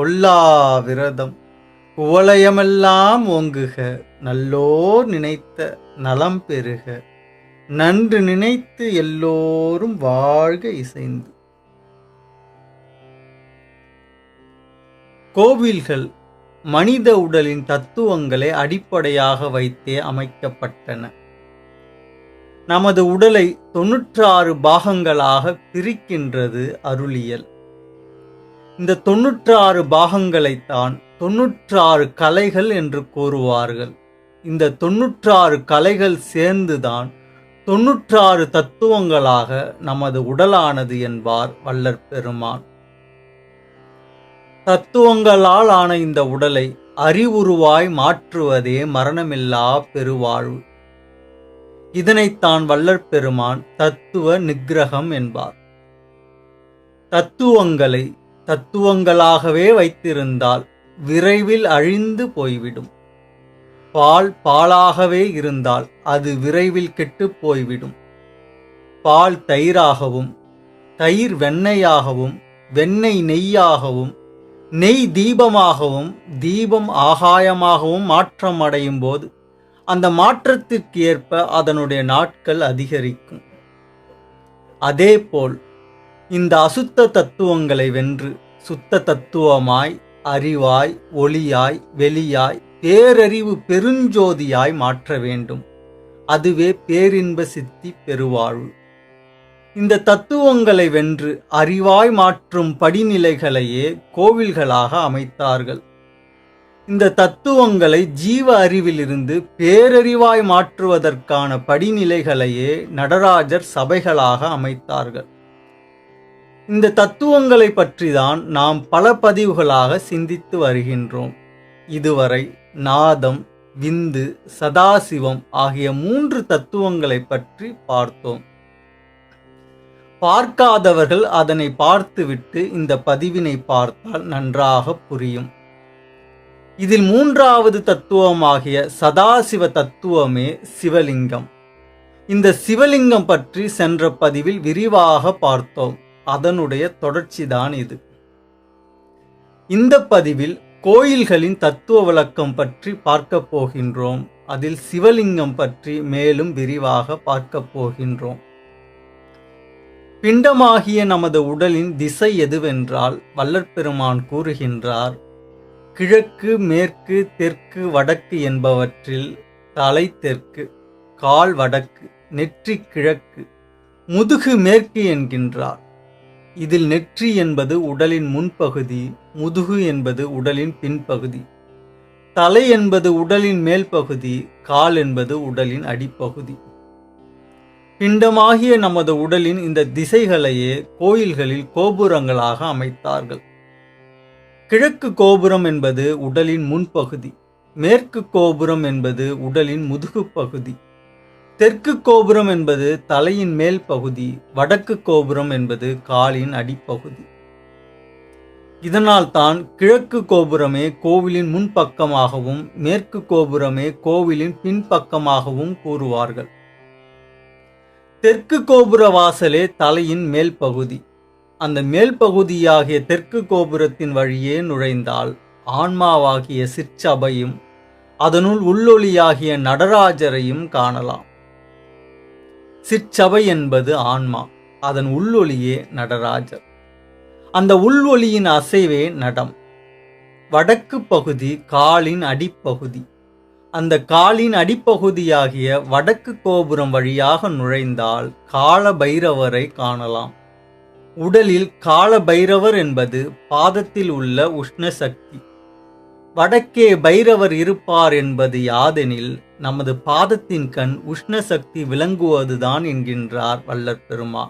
பொல்லா விரதம். குவலயமெல்லாம் ஓங்குக நல்லோர் நினைத்த நலம் பெறுக. நன்று நினைத்து எல்லோரும் வாழ்க இசைந்து. கோவில்கள் மனித உடலின் தத்துவங்களை அடிப்படையாக வைத்தே அமைக்கப்பட்டன. நமது உடலை தொன்னூற்றாறு பாகங்களாக பிரிக்கின்றது அருளியல். இந்த தொன்னூற்றாறு பாகங்களைத்தான் தொன்னூற்றாறு கலைகள் என்று கூறுவார்கள். இந்த தொன்னூற்றாறு கலைகள் சேர்ந்துதான் தொன்னூற்றாறு தத்துவங்களாக நமது உடலானது என்பார் வல்லற் பெருமான். தத்துவங்களால் ஆன இந்த உடலை அறிவுருவாய் மாற்றுவதே மரணமில்லா பெருவாழ்வு. இதனைத்தான் வள்ளற் பெருமான் தத்துவ நிகிரகம் என்பார். தத்துவங்களை தத்துவங்களாகவே வைத்திருந்தால் விரைவில் அழிந்து போய்விடும். பால் பாலாகவே இருந்தால் அது விரைவில் கெட்டுப் போய்விடும். பால் தயிராகவும் தயிர் வெண்ணெயாகவும் வெண்ணெய் நெய்யாகவும் நெய் தீபமாகவும் தீபம் ஆகாயமாகவும் மாற்றம் அடையும் போது அந்த மாற்றத்திற்கு ஏற்ப அதனுடைய நாட்கள் அதிகரிக்கும். அதேபோல் இந்த அசுத்த தத்துவங்களை வென்று சுத்த தத்துவமாய் அறிவாய் ஒளியாய் வெளியாய் பேரறிவு பெருஞ்சோதியாய் மாற்ற வேண்டும். அதுவே பேரின்ப சித்தி பெருவாழ்வு. இந்த தத்துவங்களை வென்று அறிவாய் மாற்றும் படிநிலைகளையே கோவில்களாக அமைத்தார்கள். இந்த தத்துவங்களை ஜீவ அறிவிலிருந்து பேரறிவாய் மாற்றுவதற்கான படிநிலைகளையே நடராஜர் சபைகளாக அமைத்தார்கள். இந்த தத்துவங்களை பற்றிதான் நாம் பல பதிவுகளாக சிந்தித்து வருகின்றோம். இதுவரை நாதம் விந்து சதாசிவம் ஆகிய மூன்று தத்துவங்களை பற்றி பார்த்தோம். பார்க்காதவர்கள் அதனை பார்த்துவிட்டு இந்த பதிவினை பார்த்தால் நன்றாக புரியும். இதில் மூன்றாவது தத்துவமாகிய சதாசிவ தத்துவமே சிவலிங்கம். இந்த சிவலிங்கம் பற்றி சென்ற பதிவில் விரிவாக பார்த்தோம். அதனுடைய தொடர்ச்சிதான் இது. இந்த பதிவில் கோயில்களின் தத்துவ விளக்கம் பற்றி பார்க்க போகின்றோம். அதில் சிவலிங்கம் பற்றி மேலும் விரிவாக பார்க்க போகின்றோம். பிண்டமாகிய நமது உடலின் திசை எதுவென்றால் வல்லற்பெருமான் கூறுகின்றார் கிழக்கு மேற்கு தெற்கு வடக்கு என்பவற்றில் தலை தெற்கு கால் வடக்கு நெற்றி கிழக்கு முதுகு மேற்கு என்கின்றார். இதில் நெற்றி என்பது உடலின் முன்பகுதி முதுகு என்பது உடலின் பின்பகுதி. தலை என்பது உடலின் மேல் பகுதி கால் என்பது உடலின் அடிப்பகுதி. பிண்டமாகிய நமது உடலின் இந்த திசைகளையே கோயில்களில் கோபுரங்களாக அமைத்தார்கள். கிழக்கு கோபுரம் என்பது உடலின் முன்பகுதி மேற்கு கோபுரம் என்பது உடலின் முதுகு பகுதி. தெற்கு கோபுரம் என்பது தலையின் மேல் பகுதி வடக்கு கோபுரம் என்பது காலின் அடிப்பகுதி. இதனால்தான் கிழக்கு கோபுரமே கோவிலின் முன்பக்கமாகவும் மேற்கு கோபுரமே கோவிலின் பின்பக்கமாகவும் கூறுவார்கள். தெற்கு கோபுர வாசலே தலையின் மேல் பகுதி. அந்த மேல் பகுதியாகிய தெற்கு கோபுரத்தின் வழியே நுழைந்தால் ஆன்மாவாகிய சிற்சபையும் அதனுள் உள்ளொளியாகிய நடராஜரையும் காணலாம். சிற்சபை என்பது ஆன்மா அதன் உள்ளொலியே நடராஜர். அந்த உள்வொளியின் அசைவே நடம். வடக்கு பகுதி காலின் அடிப்பகுதி. அந்த காலின் அடிப்பகுதியாகிய வடக்கு கோபுரம் வழியாக நுழைந்தால் கால பைரவரை காணலாம். உடலில் கால பைரவர் என்பது பாதத்தில் உள்ள உஷ்ண சக்தி வடக்கே பைரவர் இருப்பார் என்பது யாதெனில் நமது பாதத்தின் கண் உஷ்ண சக்தி விளங்குவதுதான் என்கின்றார் வல்லற் பெருமா.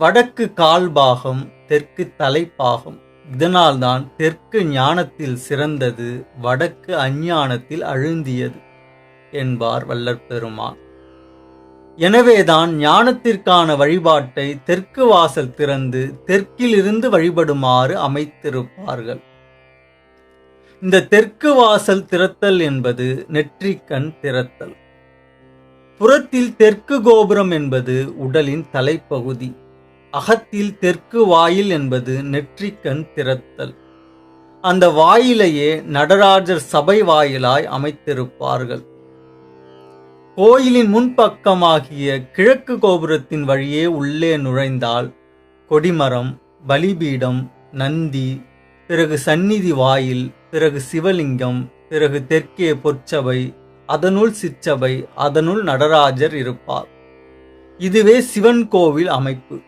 வடக்கு கால் பாகம் தெற்கு தலைப்பாகம். இதனால்தான் தெற்கு ஞானத்தில் சிறந்தது வடக்கு அஞ்ஞானத்தில் அழுந்தியது என்பார் வல்லற் பெருமான் எனவேதான் ஞானத்திற்கான வழிபாட்டை தெற்கு வாசல் திறந்து தெற்கிலிருந்து வழிபடுமாறு அமைத்திருப்பார்கள். இந்த தெற்கு வாசல் திறத்தல் என்பது நெற்றிக்கண் திறத்தல். புறத்தில் தெற்கு கோபுரம் என்பது உடலின் தலைப்பகுதி. அகத்தில் தெற்கு வாயில் என்பது நெற்றிக்கண் திறத்தல். அந்த வாயிலையே நடராஜர் சபை வாயிலாய் அமைத்திருப்பார்கள். கோயிலின் முன்பக்கமாகிய கிழக்கு கோபுரத்தின் வழியே உள்ளே நுழைந்தால் கொடிமரம் பலிபீடம் நந்தி பிறகு சந்நிதி வாயில் பிறகு சிவலிங்கம் பிறகு தெற்கே பொற்சபை அதனுள் சிற்சபை அதனுள் நடராஜர் இருப்பார். இதுவே சிவன் கோவில் அமைப்பு.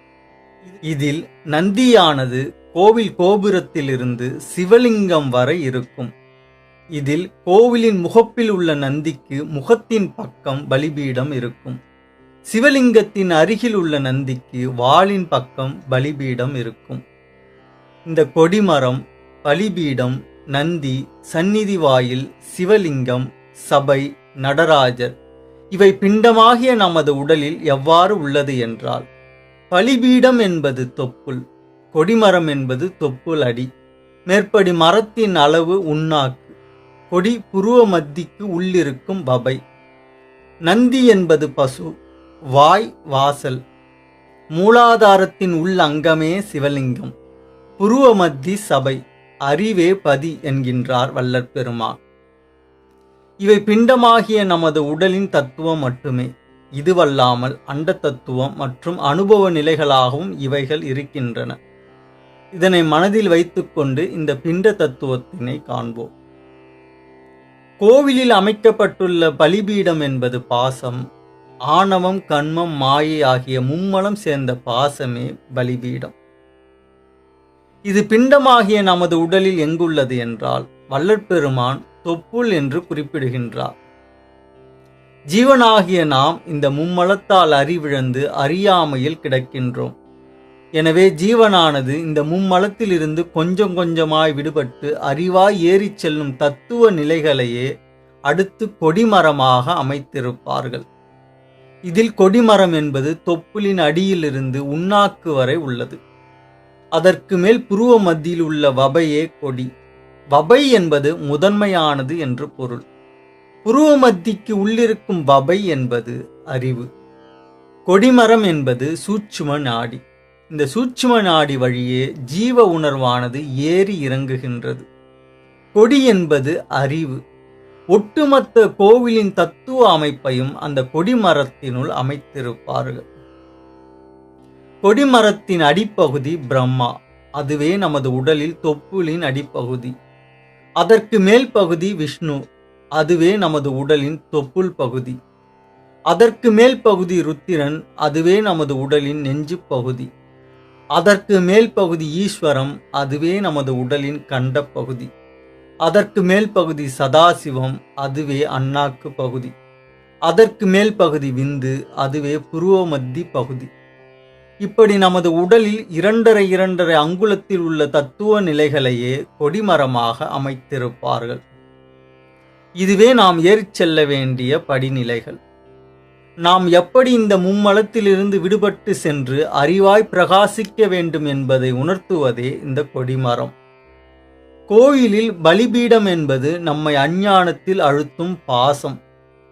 இதில் நந்தியானது கோவில் கோபுரத்திலிருந்து சிவலிங்கம் வரை இருக்கும். இதில் கோவிலின் முகப்பில் உள்ள நந்திக்கு முகத்தின் பக்கம் பலிபீடம் இருக்கும். சிவலிங்கத்தின் அருகில் உள்ள நந்திக்கு வாளின் பக்கம் பலிபீடம் இருக்கும். இந்த கொடிமரம் பலிபீடம் நந்தி சந்நிதி வாயில் சிவலிங்கம் சபை நடராஜர். இவை பிண்டமாகிய நமது உடலில் எவ்வாறு உள்ளது என்றால் பலிபீடம் என்பது தொப்புள் கொடிமரம் என்பது தொப்புள் அடி மேற்படி மரத்தின் அளவு உண்ணாக்கு கொடி புருவ மத்திக்கு உள்ளிருக்கும் பபை. நந்தி என்பது பசு வாய் வாசல் மூலாதாரத்தின் உள் அங்கமே சிவலிங்கம் புருவ மத்தி சபை. அறிவே பதி என்கின்றார் வல்லற் பெருமாள். இவை பிண்டமாகிய நமது உடலின் தத்துவம் மட்டுமே. இதுவல்லாமல் அண்ட தத்துவம் மற்றும் அனுபவ நிலைகளாகவும் இவைகள் இருக்கின்றன. இதனை மனதில் வைத்துக்கொண்டு இந்த பிண்ட தத்துவத்தினை காண்போம். கோவிலில் அமைக்கப்பட்டுள்ள பலிபீடம் என்பது பாசம். ஆணவம் கண்மம் மாயை ஆகிய மும்மலம் சேர்ந்த பாசமே பலிபீடம். இது பிண்டமாகிய நமது உடலில் எங்குள்ளது என்றால் வல்லற்பெருமான் தொப்புள் என்று குறிப்பிடுகின்றார். ஜீவனாகிய நாம் இந்த மும்மலத்தால் அறிவிழந்து அறியாமையில் கிடக்கின்றோம். எனவே ஜீவனானது இந்த மும்மலத்திலிருந்து கொஞ்சம் கொஞ்சமாய் விடுபட்டு அறிவாய் ஏறிச் செல்லும் தத்துவ நிலைகளையே அடுத்து கொடிமரமாக அமைத்திருப்பார்கள். இதில் கொடிமரம் என்பது தொப்புளின் அடியிலிருந்து உண்ணாக்கு வரை உள்ளது. அதற்கு மேல் புருவ மத்தியில் உள்ள வபையே கொடி. வபை என்பது முதன்மையானது என்று பொருள். புருவ மத்திக்கு உள்ளிருக்கும் வபை என்பது அறிவு. கொடிமரம் என்பது சூட்சும நாடி. இந்த சூட்சும நாடி வழியே ஜீவ உணர்வானது ஏறி இறங்குகின்றது. கொடி என்பது அறிவு. ஒட்டுமொத்த கோவிலின் தத்துவ அமைப்பையும் அந்த கொடிமரத்தினுள் அமைத்திருப்பார்கள். கொடிமரத்தின் அடிப்பகுதி பிரம்மா அதுவே நமது உடலில் தொப்புளின் அடிப்பகுதி. அதற்கு மேல் பகுதி விஷ்ணு அதுவே நமது உடலின் தொப்புள் பகுதி. அதற்கு மேல் பகுதி ருத்திரன் அதுவே நமது உடலின் நெஞ்சு பகுதி. அதற்கு மேல் பகுதி ஈஸ்வரம் அதுவே நமது உடலின் கண்ட பகுதி. அதற்கு மேல் பகுதி சதாசிவம் அதுவே அண்ணாக்கு பகுதி. அதற்கு மேல் பகுதி விந்து அதுவே புருவமத்தி பகுதி. இப்படி நமது உடலில் இரண்டரை இரண்டரை அங்குலத்தில் உள்ள தத்துவ நிலைகளையே கொடிமரமாக அமைத்திருப்பார்கள். இதுவே நாம் ஏறிச் செல்ல வேண்டிய படிநிலைகள். நாம் எப்படி இந்த மும்மலத்திலிருந்து விடுபட்டு சென்று அறிவாய் பிரகாசிக்க வேண்டும் என்பதை உணர்த்துவதே இந்த கொடிமரம். கோயிலில் பலிபீடம் என்பது நம்மை அஞ்ஞானத்தில் அழுத்தும் பாசம்.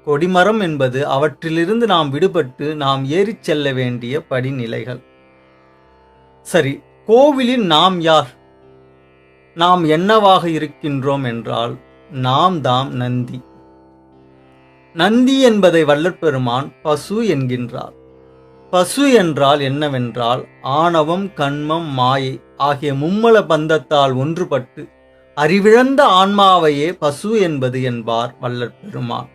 கொடிமரம் என்பது அவற்றிலிருந்து நாம் விடுபட்டு நாம் ஏறிச் செல்ல வேண்டிய படிநிலைகள். சரி கோவிலில் நாம் யார்? நாம் என்னவாக இருக்கின்றோம் என்றால் நாம் தாம் நந்தி. நந்தி என்பதை வல்லற்பெருமான் பசு என்கின்றார். பசு என்றால் என்னவென்றால் ஆணவம் கண்மம் மாயை ஆகிய மும்மல பந்தத்தால் ஒன்றுபட்டு அறிவிழந்த ஆன்மாவையே பசு என்பது என்பார் வல்லற்பெருமான்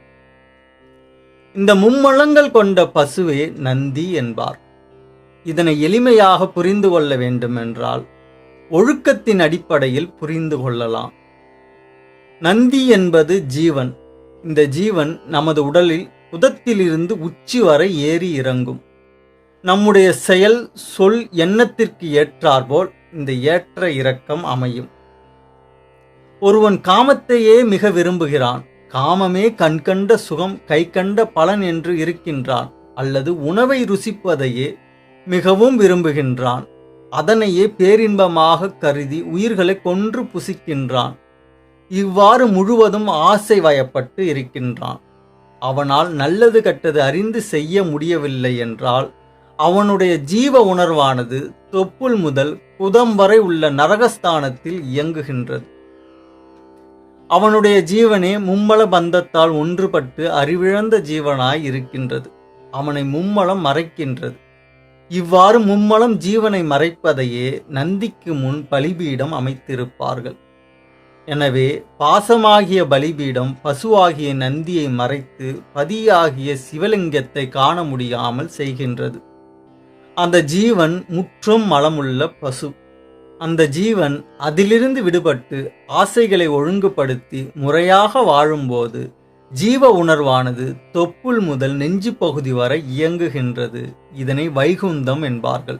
இந்த மும்மலங்கள் கொண்ட பசுவே நந்தி என்பார். இதனை எளிமையாக புரிந்து கொள்ள வேண்டுமென்றால் ஒழுக்கத்தின் அடிப்படையில் புரிந்து கொள்ளலாம். நந்தி என்பது ஜீவன். இந்த ஜீவன் நமது உடலில் உதத்திலிருந்து உச்சி வரை ஏறி இறங்கும். நம்முடைய செயல் சொல் எண்ணத்திற்கு ஏற்றாற்போல் இந்த ஏற்ற இறக்கம் அமையும். ஒருவன் காமத்தையே மிக விரும்புகிறான். காமமே கண்கண்ட சுகம் கை கண்ட பலன் என்று இருக்கின்றான் அல்லது உணவை ருசிப்பதையே மிகவும் விரும்புகின்றான். அதனையே பேரின்பமாக கருதி உயிர்களை கொன்று புசிக்கின்றான். இவ்வாறு முழுவதும் ஆசை வயப்பட்டு இருக்கின்றான். அவனால் நல்லது கெட்டது அறிந்து செய்ய முடியவில்லை என்றால் அவனுடைய ஜீவ உணர்வானது தொப்புள் முதல் குதம் வரை உள்ள நரகஸ்தானத்தில் இயங்குகின்றது. அவனுடைய ஜீவனே மும்மல பந்தத்தால் ஒன்றுபட்டு அறிவிழந்த ஜீவனாய் இருக்கின்றது. அவனை மும்மலம் மறைக்கின்றது. இவ்வாறு மும்மலம் ஜீவனை மறைப்பதையே நந்திக்கு முன் பலிபீடம் அமைத்திருப்பார்கள். எனவே பாசமாகிய பலிபீடம் பசுவாகிய நந்தியை மறைத்து பதியாகிய சிவலிங்கத்தை காண முடியாமல் செய்கின்றது. அந்த ஜீவன் முற்றும் மலமுள்ள பசு. அந்த ஜீவன் அதிலிருந்து விடுபட்டு ஆசைகளை ஒழுங்குபடுத்தி முறையாக வாழும்போது ஜீவ உணர்வானது தொப்புள் முதல் நெஞ்சு பகுதி வரை இயங்குகின்றது. இதனை வைகுந்தம் என்பார்கள்.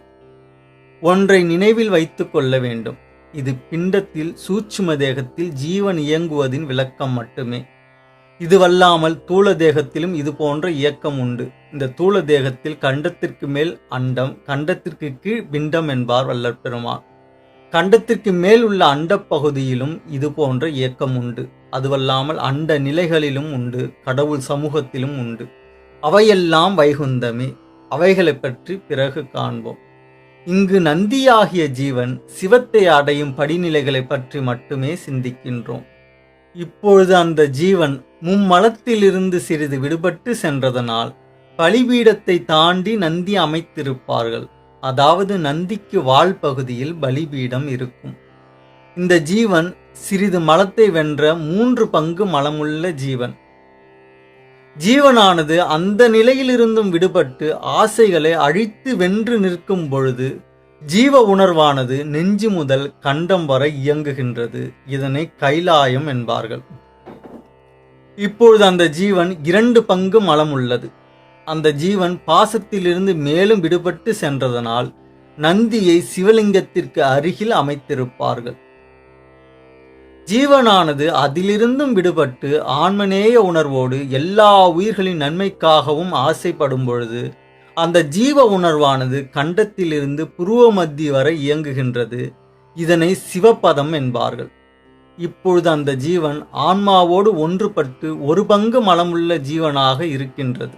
ஒன்றை நினைவில் வைத்துக் கொள்ள வேண்டும். இது பிண்டத்தில் சூட்சும தேகத்தில் ஜீவன் இயங்குவதின் விளக்கம் மட்டுமே. இதுவல்லாமல் தூள தேகத்திலும் இது போன்ற இயக்கம் உண்டு. இந்த தூள தேகத்தில் கண்டத்திற்கு மேல் அண்டம் கண்டத்திற்கு கீழ் பிண்டம் என்பார் வல்லற்பெருமான். கண்டத்திற்கு மேல் உள்ள அண்டப்பகுதியிலும் இது போன்ற இயக்கம் உண்டு. அதுவல்லாமல் அண்ட நிலைகளிலும் உண்டு கடவுள் சமூகத்திலும் உண்டு. அவையெல்லாம் வைகுந்தமே அவைகளைப் பற்றி பிறகு காண்போம். இங்கு நந்தியாகிய ஜீவன் சிவத்தை அடையும் படிநிலைகளை பற்றி மட்டுமே சிந்திக்கின்றோம். இப்பொழுது அந்த ஜீவன் மும்மலத்திலிருந்து சிறிது விடுபட்டு சென்றதனால் பலிபீடத்தை தாண்டி நந்தி அமைத்திருப்பார்கள். அதாவது நந்திக்கு வால் பகுதியில் பலிபீடம் இருக்கும். இந்த ஜீவன் சிறிது மலத்தை வென்ற மூன்று பங்கு மலமுள்ள ஜீவன். ஜீவனானது அந்த நிலையிலிருந்தும் விடுபட்டு ஆசைகளை அழித்து வென்று நிற்கும் பொழுது ஜீவ உணர்வானது நெஞ்சு முதல் கண்டம் வரை இயங்குகின்றது. இதனை கைலாயம் என்பார்கள். இப்பொழுது அந்த ஜீவன் இரண்டு பங்கு மலம் உள்ளது அந்த ஜீவன் பாசத்திலிருந்து மேலும் விடுபட்டு சென்றதனால் நந்தியை சிவலிங்கத்திற்கு அருகில் அமைத்திருப்பார்கள். ஜீவனானது அதிலிருந்தும் விடுபட்டு ஆன்மநேய உணர்வோடு எல்லா உயிர்களின் நன்மைக்காகவும் ஆசைப்படும் பொழுது அந்த ஜீவ உணர்வானது கண்டத்திலிருந்து புருவ மத்தி வரை இயங்குகின்றது. இதனை சிவபதம் என்பார்கள். இப்பொழுது அந்த ஜீவன் ஆன்மாவோடு ஒன்றுபட்டு ஒரு பங்கு மலமுள்ள ஜீவனாக இருக்கின்றது.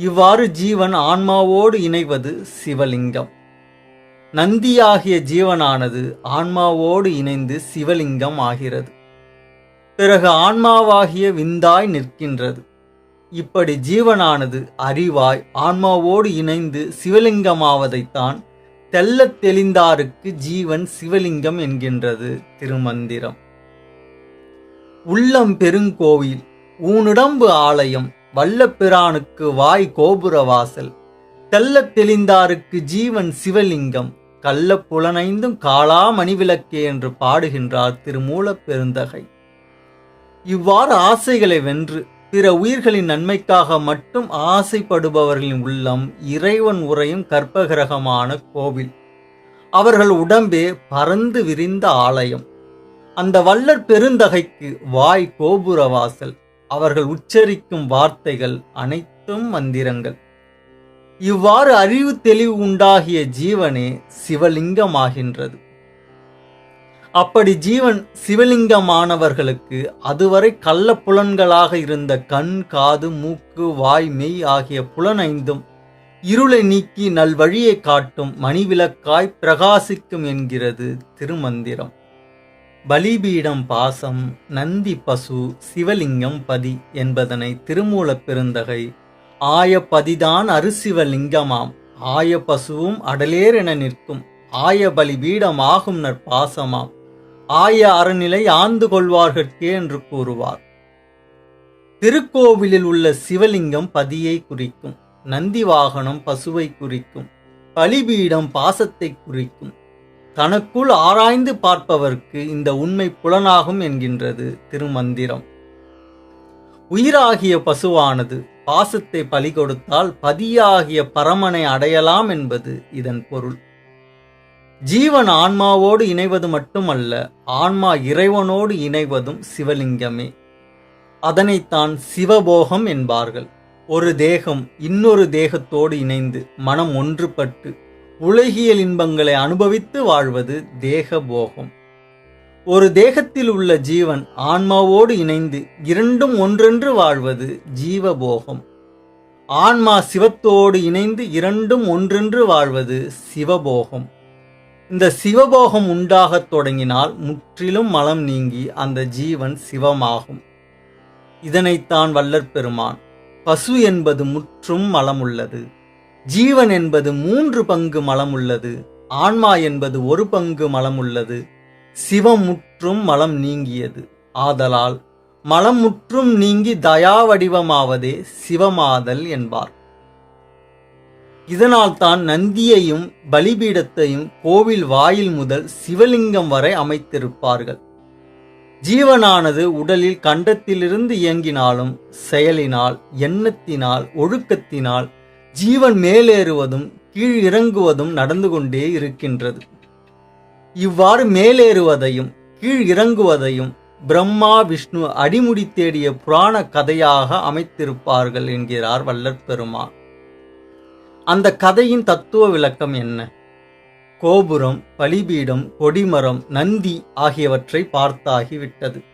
இவ்வாறு ஜீவன் ஆன்மாவோடு இணைவது சிவலிங்கம். நந்தியாகிய ஜீவனானது ஆன்மாவோடு இணைந்து சிவலிங்கம் ஆகிறது. பிறகு ஆன்மாவாகிய விந்தாய் நிற்கின்றது. இப்படி ஜீவனானது அறிவாய் ஆன்மாவோடு இணைந்து சிவலிங்கமாவதைத்தான் தெள்ளத் தெளிந்தாருக்கு ஜீவன் சிவலிங்கம் என்கின்றது திருமந்திரம். உள்ளம் பெருங்கோவில் ஊனுடம்பு ஆலயம் வல்லப்பிரானுக்கு வாய் கோபுர வாசல் தெல்ல தெளிந்தாருக்கு ஜீவன் சிவலிங்கம் கள்ள புலனைந்தும் காளா மணிவிளக்கே என்று பாடுகின்றார் திருமூலப் பெருந்தகை. இவ்வாறு ஆசைகளை வென்று பிற உயிர்களின் நன்மைக்காக மட்டும் ஆசைப்படுபவர்களின் உள்ளம் இறைவன் உறையும் கற்பகிரகமான கோவில். அவர்கள் உடம்பே பறந்து விரிந்த ஆலயம். அந்த வல்லற் பெருந்தகைக்கு வாய் கோபுர வாசல் அவர்கள் உச்சரிக்கும் வார்த்தைகள் அனைத்தும் மந்திரங்கள். இவ்வாறு அறிவு தெளிவு உண்டாகிய ஜீவனே சிவலிங்கமாகின்றது. அப்படி ஜீவன் சிவலிங்கமானவர்களுக்கு அதுவரை கள்ள புலன்களாக இருந்த கண் காது மூக்கு வாய் மெய் ஆகிய புலனைந்தும் இருளை நீக்கி நல்வழியை காட்டும் மணிவிளக்காய் பிரகாசிக்கும் என்கிறது திருமந்திரம். பலிபீடம் பாசம் நந்தி பசு சிவலிங்கம் பதி என்பதனை திருமூலப் பெருந்தகை ஆய பதிதான் அருசிவலிங்கமாம். ஆய பசுவும் அடலேர் என நிற்கும். ஆய பலிபீடம் ஆகும் நற்பாசமாம். ஆய அறநிலை ஆந்து கொள்வார்கட்கே என்று கூறுவார். திருக்கோவிலில் உள்ள சிவலிங்கம் பதியை குறிக்கும். நந்தி வாகனம் பசுவை குறிக்கும். பலிபீடம் பாசத்தை குறிக்கும். தனக்குள் ஆராய்ந்து பார்ப்பவர்க்கு இந்த உண்மை புலனாகும் என்கின்றது திருமந்திரம். உயிராகிய பசுவானது பாசத்தை பலி கொடுத்தால் பதியாகிய பரமனை அடையலாம் என்பது இதன் பொருள். ஜீவன் ஆன்மாவோடு இணைவது மட்டுமல்ல ஆன்மா இறைவனோடு இணைவதும் சிவலிங்கமே. அதனைத்தான் சிவபோகம் என்பார்கள். ஒரு தேகம் இன்னொரு தேகத்தோடு இணைந்து மனம் ஒன்றுபட்டு உலகியல் இன்பங்களை அனுபவித்து வாழ்வது தேக போகம் ஒரு தேகத்தில் உள்ள ஜீவன் ஆன்மாவோடு இணைந்து இரண்டும் ஒன்றென்று வாழ்வது ஜீவபோகம். ஆன்மா சிவத்தோடு இணைந்து இரண்டும் ஒன்றென்று வாழ்வது சிவபோகம். இந்த சிவபோகம் உண்டாகத் தொடங்கினால் முற்றிலும் மலம் நீங்கி அந்த ஜீவன் சிவமாகும். இதனைத்தான் வல்லற்பெருமான் பசு என்பது முற்றும் மலமுள்ளது. ஜீவன் என்பது மூன்று பங்கு மலம் உள்ளது ஆன்மா என்பது ஒரு பங்கு மலமுள்ளது சிவம் முற்றும் மலம் நீங்கியது. ஆதலால் மலம் முற்றும் நீங்கி தயா வடிவமாவதே சிவமாதல் என்பார். இதனால்தான் நந்தியையும் பலிபீடத்தையும் கோவில் வாயில் முதல் சிவலிங்கம் வரை அமைத்திருப்பார்கள். ஜீவனானது உடலில் கண்டத்திலிருந்து இயங்கினாலும் செயலினால் எண்ணத்தினால் ஒழுக்கத்தினால் ஜீவன் மேலேறுவதும் கீழ் இறங்குவதும் நடந்து கொண்டே இருக்கின்றது. இவ்வாறு மேலேறுவதையும் கீழ் இறங்குவதையும் பிரம்மா விஷ்ணு அடிமுடி தேடிய புராண கதையாக அமைத்திருப்பார்கள் என்கிறார் வல்லற் பெருமான். அந்த கதையின் தத்துவ விளக்கம் என்ன? கோபுரம் பலிபீடம் கொடிமரம் நந்தி ஆகியவற்றை பார்த்தாகிவிட்டது.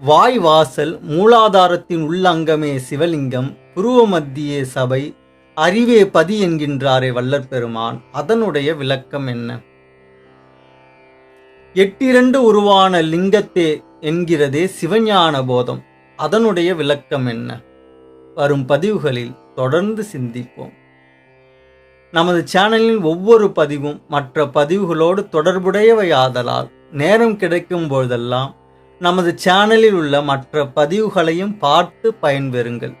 வாய் வாசல் மூலாதாரத்தின் உள்ளங்கமே சிவலிங்கம் புருவ மத்திய சபை அறிவே பதி என்கின்றாரே வல்லற்பெருமான் அதனுடைய விளக்கம் என்ன? எட்டிரண்டு உருவான லிங்கத்தே என்கிறதே சிவஞான போதம் அதனுடைய விளக்கம் என்ன? வரும் பதிவுகளில் தொடர்ந்து சிந்திப்போம். நமது சேனலில் ஒவ்வொரு பதிவும் மற்ற பதிவுகளோடு தொடர்புடையவையாதலால் நேரம் கிடைக்கும் பொழுதெல்லாம் நமது சேனலில் உள்ள மற்ற பதிவுகளையும் பார்த்து பயன்பெறுங்கள்.